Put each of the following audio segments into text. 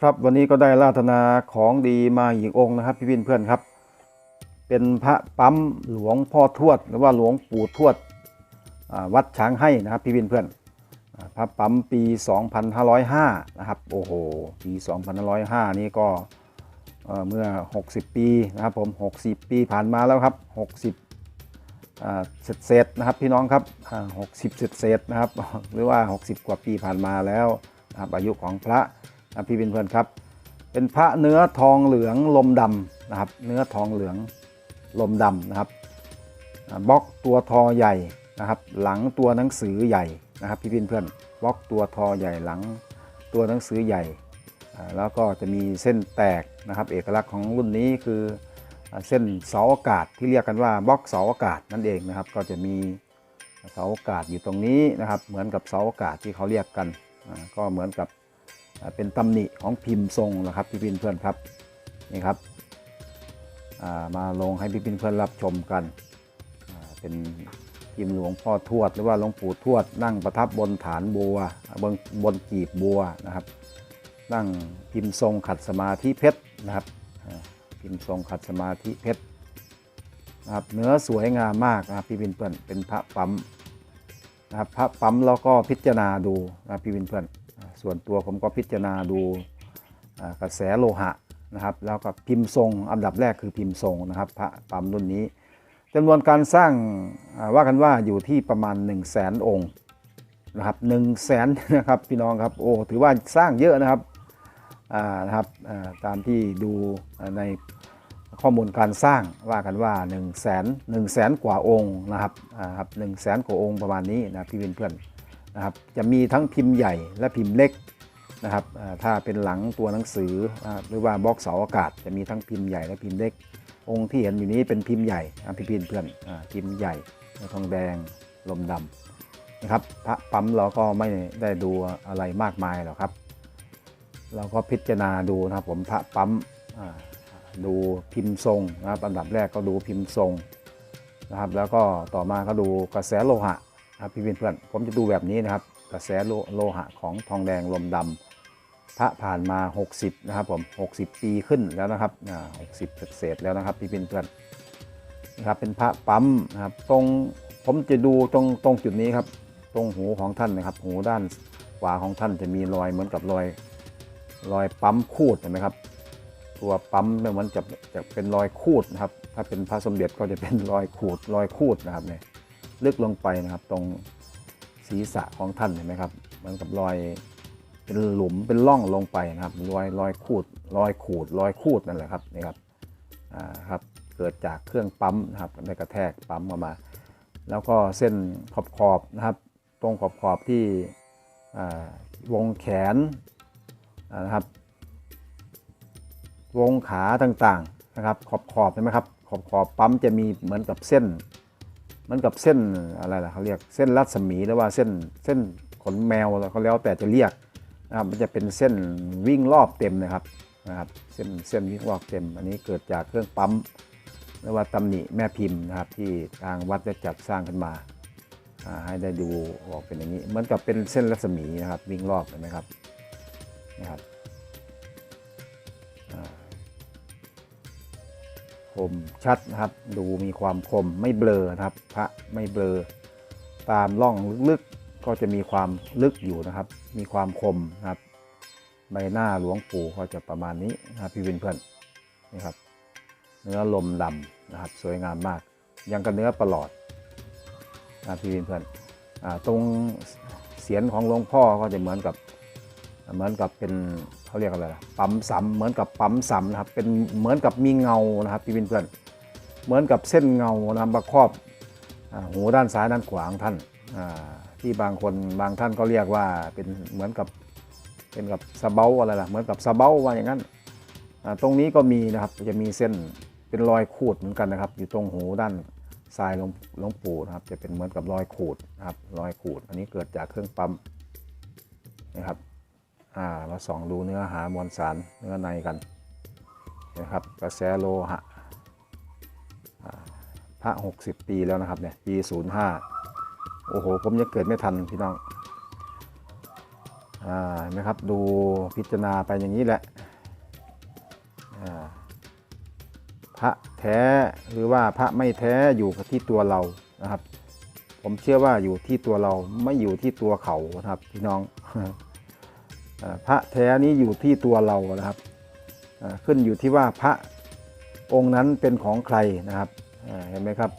ครับวันนี้ก็ได้ราธนาของดีมาอีกองค์นะครับพี่พินเพื่อนครับ เป็นพระปั๊มหลวงพ่อทวด หรือว่าหลวงปู่ทวดวัดช้างให้นะครับพี่พินเพื่อนพระปั๊มปี 2505 นะครับโอ้โหปี 2505 นี่ก็เอ่อเมื่อ 60 ปีนะครับผม 60 ปีผ่านมาแล้วครับ 60เศษเศษนะครับพี่น้องครับ 60เศษเศษนะครับหรือว่า 60 กว่าปีผ่านมาแล้วนะครับอายุของพระ นะพี่เป็นเพื่อนครับ เป็นพระเนื้อทองเหลืองลมดำนะครับ เนื้อทองเหลืองลมดำนะครับบล็อกตัวทอใหญ่นะครับ หลังตัวหนังสือใหญ่นะครับ พี่เป็นเพื่อนบล็อกตัวทอใหญ่หลังตัวหนังสือใหญ่ แล้วก็จะมีเส้นแตกนะครับ เอกลักษณ์ของรุ่นนี้คือเส้นเสาอากาศที่เรียกกันว่าบล็อกเสาอากาศนั่นเองนะครับ ก็จะมีเสาอากาศอยู่ตรงนี้นะครับ เหมือนกับเสาอากาศที่เขาเรียกกัน ก็เหมือนกับ เป็นตำหนิของพิมพ์ทรงนะครับพี่พินเพื่อนครับนี่ครับามาลงให้พี่พินเพื่อนรับชมกันเป็นพิมพ์หลวงพ่อทวด หรือว่าหลวงปู่ทวด นั่งประทับบนฐานบัวบนบนกีบบัวนะครับ นั่งพิมพ์ทรงขัดสมาธิเพชรนะครับพิมพ์ทรงขัดสมาธิเพชรนะครับเนื้อสวยงามมากนะพี่พินเพื่อนเป็นพระปั๊มนะครับพระปั๊มแล้วก็พิจารณาดูนะพี่วินเพื่อน ส่วนตัวผมก็พิจารณาดูกระแสโลหะนะครับแล้วก็พิมพ์ทรงอันดับแรกคือพิมพ์ทรงนะครับพระปั๊มรุ่นนี้จำนวนการสร้างว่ากันว่าอยู่ที่ประมาณ 1 0 0 0 0แสนองค์นะครับหนึ่งแสนนะครับพี่น้องครับโอ้ถือว่าสร้างเยอะนะครับนะครับตามที่ดูในข้อมูลการสร้างว่ากันว่า1 0 0 0 0แสนหนึ่งแสนกว่าองค์นะครับหนึ่งแสนกว่าองค์ประมาณนี้นะพี่เพื่อน นะครับจะมีทั้งพิมพ์ใหญ่และพิมพ์เล็กนะครับถ้าเป็นหลังตัวหนังสือหรือว่าบล็อกเสาอากาศ จะมีทั้งพิมพ์ใหญ่และพิมพ์เล็ก องค์ที่เห็นอยู่นี้เป็นพิมพ์ใหญ่อ่พี่เพื่อนๆอ่าพิมพ์ใหญ่ทองแดงลมดำนะครับพระปั๊มเราก็ไม่ได้ดูอะไรมากมายหรอกครับ เราก็พิจารณาดูนะครับผมพระปั๊มดูพิมพ์ทรงนะครับอันดับแรกก็ดูพิมพ์ทรงนะครับแล้วก็ต่อมาก็ดูกระแสโลหะ ครับพี่เพื่อนๆผมจะดูแบบนี้นะครับ กระแสโลโลหะของทองแดงลมดำพระผ่านมา 60 นะครับผม 60 ปีขึ้นแล้วนะครับอ่า60เศษแล้วนะครับพี่เพื่อนๆนะครับเป็นพระปั๊มนะครับตรงผมจะดูตรงตรงจุดนี้ครับ ตรงหูของท่านนะครับ หูด้านขวาของท่านจะมีรอยเหมือนกับรอยรอยปั๊มคูดเห็นไหมครับตัวปั๊มเนี่ยมันจะจะเป็นรอยคูดนะครับ ถ้าเป็นพระสมเด็จก็จะเป็นรอยขูดรอยคูดนะครับเนี่ย ลึกลงไปนะครับ ตรงศีรษะของท่านเห็นไหมครับเหมือนกับรอยเป็นหลุมเป็นร่องลงไปนะครับ รอยรอยคูดรอยขูดรอยคูดนั่นแหละครับนี่ครับอ่าครับเกิดจากเครื่องปั๊มนะครับได้กระแทกปั๊มออกมา แล้วก็เส้นขอบขอบนะครับ ตรงขอบขอบที่วงแขนนะครับ วงขาต่างๆนะครับ ขอบขอบๆใช่ไหมครับขอบขอบปั๊มจะมีเหมือนกับเส้น มือนกับเส้นอะไรล่ะเขาเรียกเส้นรัศมีหรือว่าเส้นเส้นขนแมวเขาแล้วแต่จะเรียกนะครับมันจะเป็นเส้นวิ่งรอบเต็มนะครับนะครับเส้นเส้นวิ่งรอบเต็ม อันนี้เกิดจากเครื่องปั๊มหรือว่าตำหนิแม่พิมพ์นะครับที่ทางวัดได้จัดสร้างขึ้นมาอ่าให้ได้ดูออกเป็นอย่างนี้เหมือนกับเป็นเส้นรัศมีนะครับวิ่งรอบเห็นไหมครับนะครับ คมชัดนะครับ ดูมีความคมไม่เบลอนะครับ พระไม่เบลอ ตามร่องลึกๆก็จะมีความลึกอยู่นะครับ มีความคมนะครับ ใบหน้าหลวงปู่ก็จะประมาณนี้นะครับพี่เพื่อนนี่ครับ เนื้อลมดำนะครับ สวยงามมาก ยังกับเนื้อประหลอดนะพี่เพื่อนอ่าตรงเสียนของหลวงพ่อก็จะเหมือนกับเหมือนกับเป็น เขาเรียกอะไรล่ะปั๊มซ้ำเหมือนกับปั๊มซ้ำนะครับ เป็นเหมือนกับมีเงานะครับพี่เพื่อนเหมือนกับเส้นเงานะครับมาครอบหูด้านซ้ายด้านขวาของท่านที่บางคนบางท่านก็เรียกว่าเป็นเหมือนกับเป็นกับสะเบ้าอะไรล่ะเหมือนกับสะเบ้าว่าอย่างนั้นตรงนี้ก็มีนะครับจะมีเส้นเป็นรอยขูดเหมือนกันนะครับ อยู่ตรงหูด้านซ้ายหลวงหลงปู่นะครับ จะเป็นเหมือนกับรอยขูดนะครับรอยขูด อันนี้เกิดจากเครื่องปั๊มนะครับ อ่ามาส่องดูเนื้อหามวลสารเนื้อในกันนะครับกระแสโลหะพระ 60 ปีแล้วนะครับเนี่ยปี05 โอ้โห ผมยังเกิดไม่ทันพี่น้องอ่าเห็นไหมครับดูพิจารณาไปอย่างนี้แหละพระแท้หรือว่าพระไม่แท้อยู่กับที่ตัวเรานะครับ ผมเชื่อว่าอยู่ที่ตัวเราไม่อยู่ที่ตัวเขานะครับพี่น้อง พระแท้นี้อยู่ที่ตัวเรานะครับขึ้นอยู่ที่ว่าพระองค์นั้นเป็นของใครนะครับเห็นไหมครับ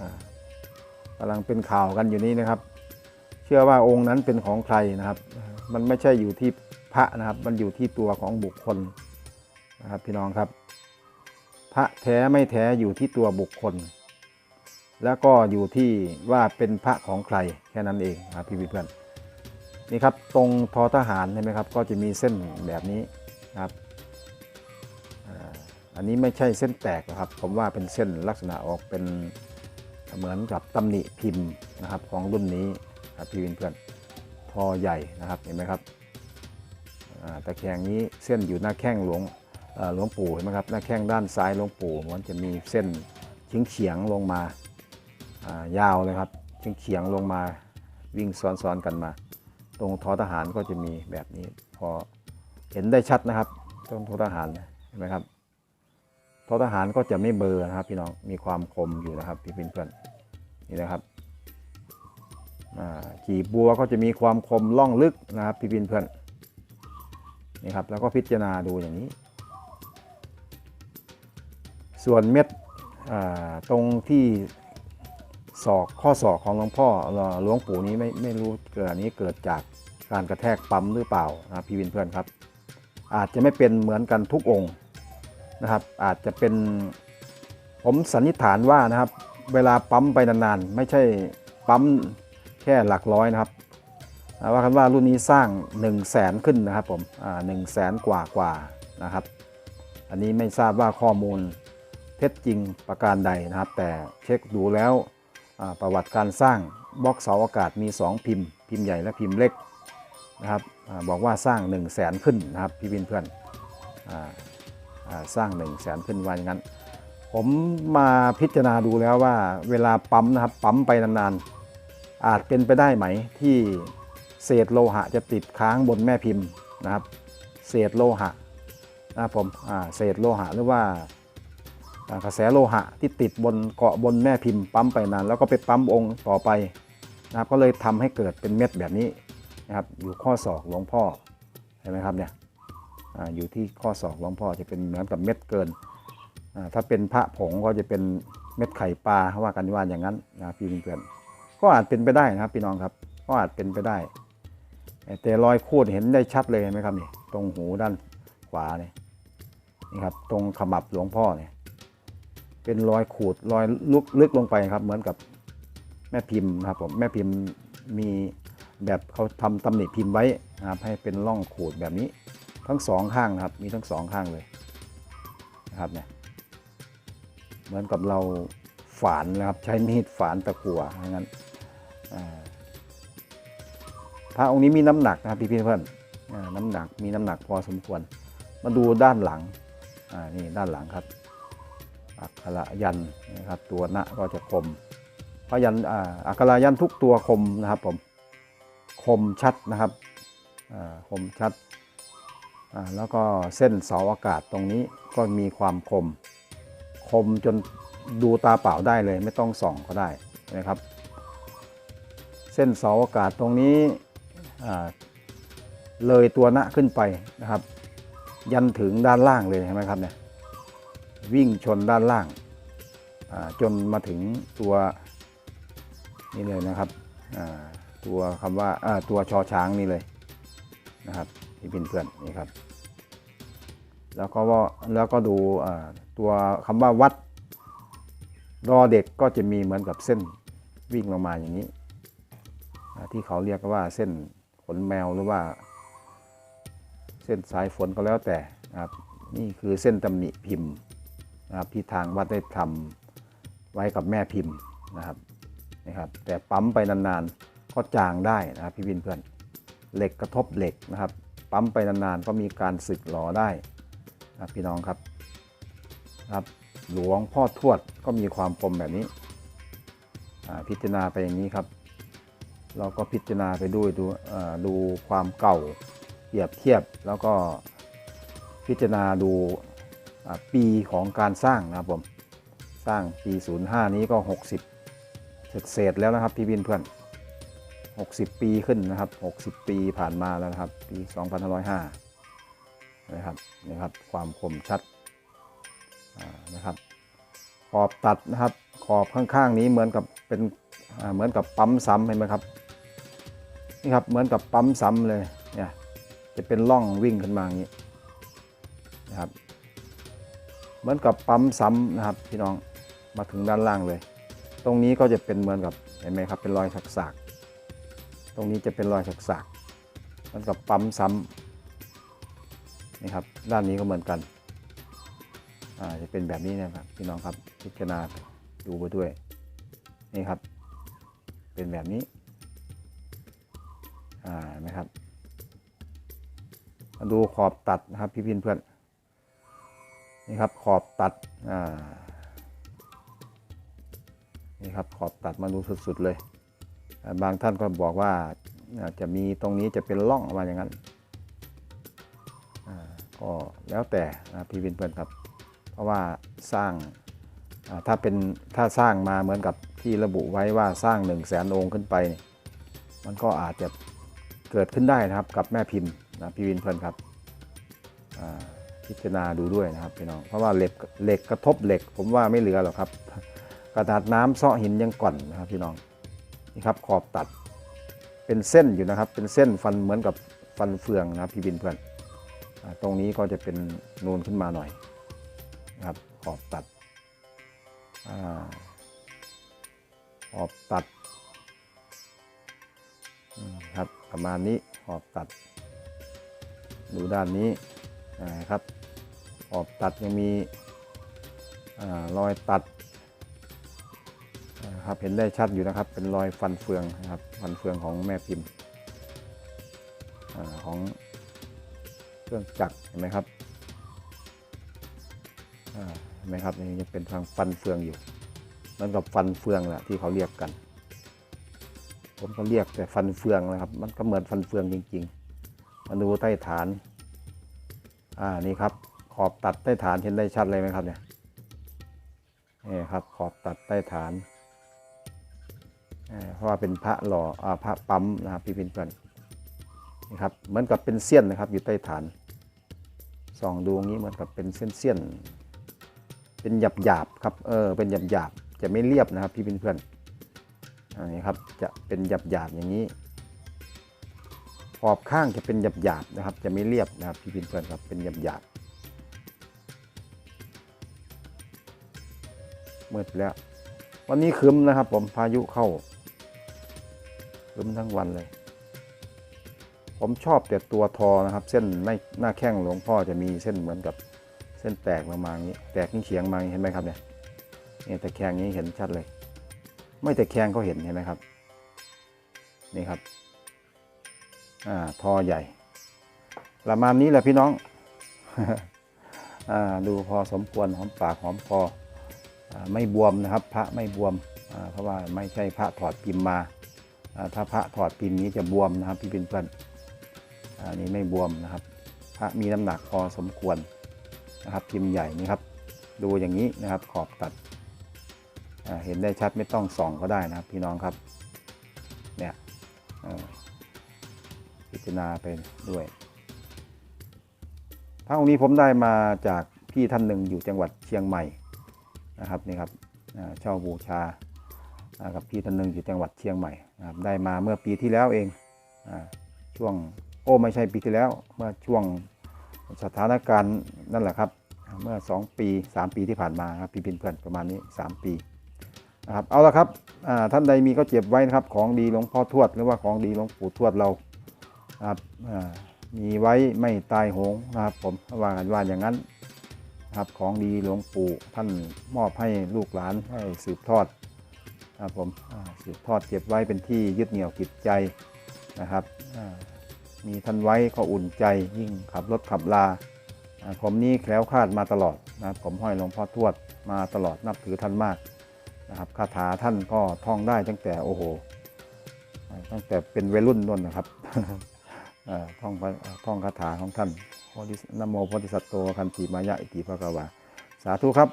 อ่ากำลังเป็นข่าวกันอยู่นี้นะครับ เชื่อว่าองค์นั้นเป็นของใครนะครับ มันไม่ใช่อยู่ที่พระนะครับ มันอยู่ที่ตัวของบุคคลนะครับพี่น้องครับ พระแท้ไม่แท้อยู่ที่ตัวบุคคล แล้วก็อยู่ที่ว่าเป็นพระของใครแค่นั้นเองครับพี่เพื่อน นี่ครับตรงทอทหารใช่ไหมครับก็จะมีเส้นแบบนี้ครับอันนี้ไม่ใช่เส้นแตกนะครับ ผมว่าเป็นเส้นลักษณะออกเป็นเหมือนกับตำหนิพิมพ์นะครับของรุ่นนี้ครับพี่เพื่อนทอใหญ่นะครับเห็นไหมครับตะแคงนี้เส้นอยู่หน้าแข้งหลวงหลวงปู่เห็นไหมครับหน้าแข้งด้านซ้ายหลวงปู่มันจะมีเส้นเฉียงเฉียงลงมาายาวเลยครับเฉียงเฉียงลงมาวิ่งซ้อนๆกันมา ตรงทอทหารก็จะมีแบบนี้ พอเห็นได้ชัดนะครับ ตรงทอทหารเห็นไหมครับทอทหารก็จะไม่เบลอร์นะครับ พี่น้องมีความคมอยู่นะครับพี่เพื่อนๆนี่นะครับขีบบัวก็จะมีความคมล่องลึกนะครับพี่เพื่อนๆนี่ครับแล้วก็พิจารณาดูอย่างนี้ ส่วนเม็ดตรงที่ ศอกข้อศอกของหลวงพ่อเอ่อหลวงปู่นี้ไม่ไม่รู้เกิดนี้เกิดจากการกระแทกปั๊มหรือเปล่านะพี่วินเพื่อนครับ อาจจะไม่เป็นเหมือนกันทุกองค์นะครับ อาจจะเป็นผมสันนิษฐานว่านะครับ เวลาปั๊มไปนานๆ ไม่ใช่ปั๊มแค่หลักร้อยนะครับว่ากันว่ารุ่นนี้สร้าง 1 0 0 0 0แสนขึ้นนะครับผมหนึ่งแสนกว่ากว่านะครับ อันนี้ไม่ทราบว่าข้อมูลเท็จจริงประการใดนะครับ แต่เช็คดูแล้ว ประวัติการสร้างบล็อกเสาอากาศมี 2 พิมพ์ พิมพ์ใหญ่และพิมพ์เล็กนะครับอบอกว่าสร้าง 1 0 0 0 0แสนขึ้นนะครับพี่วินเพื่อนออสร้าง 1 0 0 0 0แสนขึ้นว่าอย่างนั้น ผมมาพิจารณาดูแล้วว่าเวลาปั๊มนะครับปั๊มไปนานๆอาจเป็นไปได้ไหมที่เศษโลหะจะติดค้างบนแม่พิมพ์นะครับ เศษโลหะนะครับผมเศษโลหะหรือว่า กระแสโลหะที่ติดบนเกาะบนแม่พิมพ์ปั๊มไปนาน แล้วก็ไปปั๊มองค์ต่อไปนะครับก็เลยทำให้เกิดเป็นเม็ดแบบนี้นะครับอยู่ข้อศอกหลวงพ่อเห็นไหมครับเนี่ยออยู่ที่ข้อศอกหลวงพ่อจะเป็นเหมือนกับเม็ดเกินอ่าถ้าเป็นพระผงก็จะเป็นเม็ดไข่ปลาว่ากันว่าอย่างนั้นนะพี่เพื่อนก็อาจเป็นไปได้นะครับพี่น้องครับก็อาจเป็นไปได้ แต่รอยคูดเห็นได้ชัดเลยไหมครับนี่ตรงหูด้านขวาเนี่ยนี่ครับตรงขมับหลวงพ่อเนี่ย เป็นรอยขูดรอยลุกลึกลงไปครับ เหมือนกับแม่พิมพ์นะครับผมแม่พิมพ์มีแบบเขาทำตำหนิพิมพ์ไว้นะครับให้เป็นร่องขูดแบบนี้ทั้งสองข้างนะครับ มีทั้งสองข้างเลยนะครับเนี่ยเหมือนกับเราฝานนะครับ ใช้มีดฝานตะกั่วอย่างนั้นอ่าพระองค์นี้มีน้ำหนักนะครับพี่เพื่อนน้ำหนักมีน้ำหนักพอสมควร มาดูด้านหลังอ่านี่ด้านหลังครับ อักขระยันนะครับ ตัวณก็จะคมพยันอักขระยันทุกตัวคมนะครับผมคมชัดนะครับคมชัดแล้วก็เส้นเสาอากาศตรงนี้ก็มีความคม คมจนดูตาเปล่าได้เลยไม่ต้องส่องก็ได้นะครับ เส้นเสาอากาศตรงนี้เลยตัวณขึ้นไปนะครับ ยันถึงด้านล่างเลยใช่ไหมครับเนี่ย วิ่งชนด้านล่างจนมาถึงตัวนี่เลยนะครับตัวคำว่าอ่าตัวชอช้างนี่เลยนะครับที่เป็นเพื่อนนี่ครับ แล้วก็ว่าแล้วก็ดูตัวคำว่าวัดรอเด็กก็จะมีเหมือนกับเส้นวิ่งลงมาอย่างนี้ ที่เขาเรียกว่าเส้นขนแมวหรือว่า เส้นสายฝนก็แล้วแต่นะครับนี่คือเส้นตำหนิพิมพ์ นะครับที่ทางวัดได้ทำไว้กับแม่พิมพ์นะครับนะครับ แต่ปั๊มไปนานๆก็จางได้นะครับพี่วินเพื่อนเหล็กกระทบเหล็กนะครับ ปั๊มไปนานๆก็มีการสึกหลอได้นะพี่น้องครับครับ หลวงพ่อทวดก็มีความคมแบบนี้พิจารณาไปอย่างนี้ครับ เราก็พิจารณาไปด้วยดูดูความเก่าเปรียบเทียบแล้วก็พิจารณาดู ปีของการสร้างนะครับผมสร้างปี 05 นี้ก็ 60เศษๆแล้วนะครับพี่บินเพื่อน 60 ปีขึ้นนะครับ 60 ปีผ่านมาแล้วนะครับปี 2505นะครับนะครับความคมชัดนะครับขอบตัดนะครับขอบข้างๆนี้เหมือนกับเป็นเหมือนกับปั๊มซ้ำเห็นไหมครับนี่ครับเหมือนกับปั๊มซ้ำเลยเนี่ยจะเป็นร่องวิ่งขึ้นมาอย่างนี้นะครับ เหมือนกับปั๊มซ้ำนะครับพี่น้องมาถึงด้านล่างเลย ตรงนี้ก็จะเป็นเหมือนกับเห็นไหมครับเป็นรอยสักๆตรงนี้จะเป็นรอยสักเหมือนกับปั๊มซ้ำนี่ครับด้านนี้ก็เหมือนกันอ่าจะเป็นแบบนี้นะครับพี่น้องครับพิจารณาดูไปด้วยนี่ครับ เป็นแบบนี้อ่านะครับดูขอบตัดนะครับพี่พเพื่อน นี่ครับขอบตัดอ่านี่ครับขอบตัดมาดูสุดๆเลย บางท่านก็บอกว่าจะมีตรงนี้จะเป็นร่องออกมาอย่างนั้นก็แล้วแต่พี่พินเพื่อนครับ เพราะว่าสร้างถ้าเป็นถ้าสร้างมาเหมือนกับที่ระบุไว้ว่าสร้าง1นึ่งแสนองค์ขึ้นไป มันก็อาจจะเกิดขึ้นได้นะครับกับแม่พิมพ์นะพี่วินเพื่อนครับ พิจารณาดูด้วยนะครับพี่น้องเพราะว่าเหล็กเหล็กกระทบเหล็ก ผมว่าไม่เหลือหรอกครับ กระดาษน้ำเซาะหินยังก่อนนะครับพี่น้องนี่ครับขอบตัดเป็นเส้นอยู่นะครับ เป็นเส้นฟันเหมือนกับฟันเฟืองนะครับพี่วินเพื่อนตรงนี้ก็จะเป็นนูนขึ้นมาหน่อยนะครับขอบตัดขอบตัดครับประมาณนี้ขอบตัด ดูด้านนี้ นะครับขอบตัดยังมีอรอยตัดนะครับเห็นได้ชัดอยู่นะครับ เป็นรอยฟันเฟืองนะครับฟันเฟืองของแม่พิมพ์อาของเครื่องจักรเห็นไหมครับอ่าเห็นไหมครับนี่ยังเป็นทางฟันเฟืองอยู่มือนกับฟันเฟืองแหละที่เขาเรียกกัน ผมก็เรียกแต่ฟันเฟืองนะครับ มันก็เหมือนฟันเฟืองจริงๆมาดูใต้ฐาน อ่านี่ครับ ขอบตัดใต้ฐานเห็นได้ชัดเลยไหมครับเนี่ยนี่ครับขอบตัดใต้ฐานอ่เพราะว่าเป็นพระหล่ออ่าพระปั๊มนะครับพี่พินเพื่อนนี่ครับเหมือนกับเป็นเสี้ยนนะครับ อยู่ใต้ฐานส่องดูอย่างนี้เหมือนกับเป็นเส้นๆ เป็นหยาบหยาบครับ เออ เป็นหยาบหยาบจะไม่เรียบนะครับ พี่เพื่อนๆอันนี้ครับ จะเป็นหยาบหยาบอย่างนี้ ขอบข้างจะเป็นหยาบหยาบๆนะครับ จะไม่เรียบนะครับพี่เพื่อนๆครับเป็นหยาบหยาบๆมืดแล้ว วันนี้ครึ้มนะครับ ผมพายุเข้าครึ้มทั้งวันเลย ผมชอบแต่ตัวทอนะครับ เส้นไม่หน้าแข้งหลวงพ่อจะมีเส้นเหมือนกับเส้นแตกมามาอย่างนี้ แตกนี่เฉียงมาอย่างนี้เห็นไหมครับเนี่ยนี่แต่แคงนี้เห็นชัดเลย ไม่แต่แคงก็เห็นเห็นไหมครับ นี่ครับ อ่าทอใหญ่ ประมาณนี้แหละพี่น้องอ่าดูพอสมควรหอมปากหอมคออไม่บวมนะครับ พระไม่บวมเพราะว่าไม่ใช่พระถอดพิมพ์มา ถ้าพระถอดพิมพ์นี้จะบวมนะครับ พี่เป็นเพื่อนอันนี้ไม่บวมนะครับ พระมีน้ำหนักพอสมควรนะครับ พิมพ์ใหญ่นี่ครับ ดูอย่างนี้นะครับขอบตัดเห็นได้ชัดไม่ต้องส่องก็ได้นะครับ พี่น้องครับ พิจารณาไปด้วยพระองค์นี้ผมได้มาจากพี่ท่านหนึ่งอยู่จังหวัดเชียงใหม่นะครับนี่ครับเช่าบูชากับพี่ท่านหนึ่งอยู่จังหวัดเชียงใหม่นะครับได้มาเมื่อปีที่แล้วเองช่วงโอ้ไม่ใช่ปีที่แล้ว เมื่อช่วงสถานการณ์นั่นแหละครับเมื่อ 2 ปี 3 ปีที่ผ่านมาครับพี่พินเพื่อนประมาณนี้ 3 ปีนะครับเอาละครับท่านใดมีก็เก็บไว้นะครับของดีหลวงพ่อทวดหรือว่าของดีหลวงปู่ทวดเรา ครับมีไว้ไม่ตายโหงนะครับ ผมว่ากันว่าอย่างนั้นครับของดีหลวงปู่ท่านมอบให้ลูกหลานให้สืบทอดนะครับผมสืบทอดเก็บไว้เป็นที่ยึดเหนี่ยวจิตใจนะครับมีท่านไว้ก็อุ่นใจยิ่งขับรถขับลา ผมนี่แคล้วคลาดมาตลอดนะครับผมห้อยหลวงพ่อทวดมาตลอดนับถือท่านมากนะครับคาถาท่านก็ท่องได้ตั้งแต่โอ้โหตั้งแต่เป็นวัยรุ่นนนนะครับ ท่องพระท่องคาถาของท่านโพธินโมโพธิสัตโตคันติมายะอิติภะกวาสาธุครับ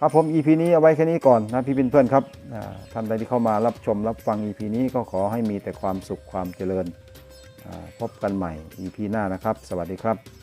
ครับผม EP นี้เอาไว้แค่นี้ก่อนนะพี่เพื่อนๆครับอ่าท่านใดที่เข้ามารับชมรับฟัง EP นี้ก็ขอให้มีแต่ความสุขความเจริญอ่าพบกันใหม่ EP หน้านะครับ สวัสดีครับ